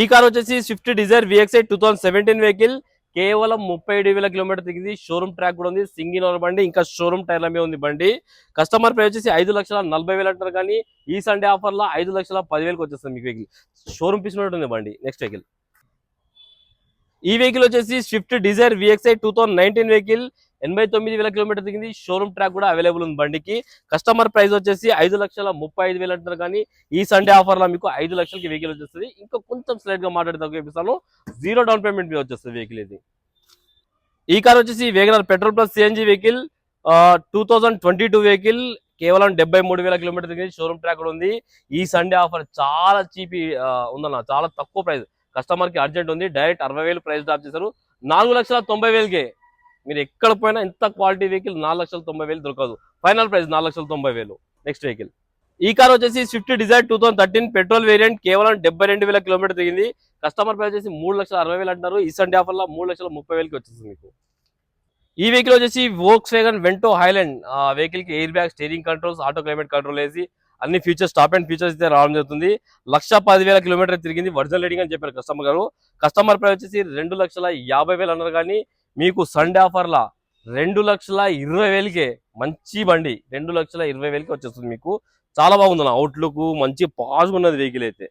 ఈ కార్ వచ్చేసి Swift Dzire VXI two thousand seventeen vehicle కేవలం ముప్పై ఏడు వేల కిలోమీటర్ తిరిగింది. షోరూమ్ ట్రాక్ కూడా ఉంది. సింగిల్ ఓనర్ బండి ఇంకా షోరూమ్ టైర్ల మీద ఉంది బండి. కస్టమర్ ప్రైస్ వచ్చేసి ఐదు లక్షల నలభై వేలు అంటారు కానీ ఈ సండే ఆఫర్లో ఐదు లక్షల పదివేలకు వచ్చేస్తుంది మీకు వెహికల్ షోరూమ్ పీస్ ఉంది బండి. నెక్స్ట్ వెహికల్ ఈ వెహికల్ వచ్చేసి Swift Dzire VXI two thousand nineteen vehicle ఎనభై తొమ్మిది వేల కిలోమీటర్ దిగింది. షోరూమ్ ట్రాక్ కూడా అవైలబుల్ ఉంది బండికి. కస్టమర్ ప్రైస్ వచ్చేసి ఐదు లక్షల ముప్పై ఐదు వేలు అంటున్నారు కానీ ఈ సండే ఆఫర్లో మీకు ఐదు లక్షలకి వెహికల్ వచ్చేస్తుంది. ఇంకా కొంచెం స్లైట్గా మాట్లాడి చూపిస్తాను జీరో డౌన్ పేమెంట్ మీద వచ్చేస్తుంది వెహికల్ ఇది. ఈ కార్ వచ్చేసి WagonR petrol plus CNG vehicle two thousand twenty two vehicle కేవలం డెబ్బై మూడు వేల కిలోమీటర్ దిగింది. షోరూమ్ ట్రాక్ కూడా ఉంది. ఈ సండే ఆఫర్ చాలా చీప్ ఉందన్న చాలా తక్కువ ప్రైస్ కస్టమర్కి అర్జెంట్ ఉంది. డైరెక్ట్ అరవై వేలు ప్రైస్ డ్రాప్ చేశారు. నాలుగు లక్షల తొంభై వేలకే. మీరు ఎక్కడ పోయినా ఇంత క్వాలిటీ వెహికల్ నాలుగు లక్షల తొంభై వేలు దొరకదు. ఫైనల్ ప్రైస్ నాలుగు లక్షల తొంభై వేలు. Next vehicle. ఈ కార్ వచ్చేసి Swift Dzire two thousand thirteen petrol variant కేవలం డెబ్బై రెండు వేల కిలోమీటర్ దిగింది కస్టమర్ ప్రైస్ వచ్చేసి మూడు లక్షల అరవై వేలు అంటున్నారు. ఈ సండే ఆఫర్లో మూడు లక్షల ముప్పై వేలకి వచ్చేసింది మీకు. ఈ వెహికల్ వచ్చేసి వోక్స్ వేగన్ వెంటో హైలాండ్ వెహికల్కి air bag steering controls auto climate control వేసి అన్ని ఫీచర్స్ టాప్ అండ్ ఫీచర్స్ అయితే రావడం జరుగుతుంది. లక్ష పదివేల కిలోమీటర్ తిరిగింది ఒరిజినల్ రేటింగ్ అని చెప్పారు కస్టమర్ గారు. కస్టమర్ ప్రైస్ వచ్చేసి రెండు లక్షల యాభై వేలు అన్నారు కానీ మీకు సండే ఆఫర్లా రెండు లక్షల ఇరవై వేలకే మంచి బండి రెండు లక్షల ఇరవై వేలకి వచ్చేస్తుంది మీకు. చాలా బాగుంది అవుట్లుక్ మంచి పాజ్గా ఉన్నది వెహికల్ అయితే.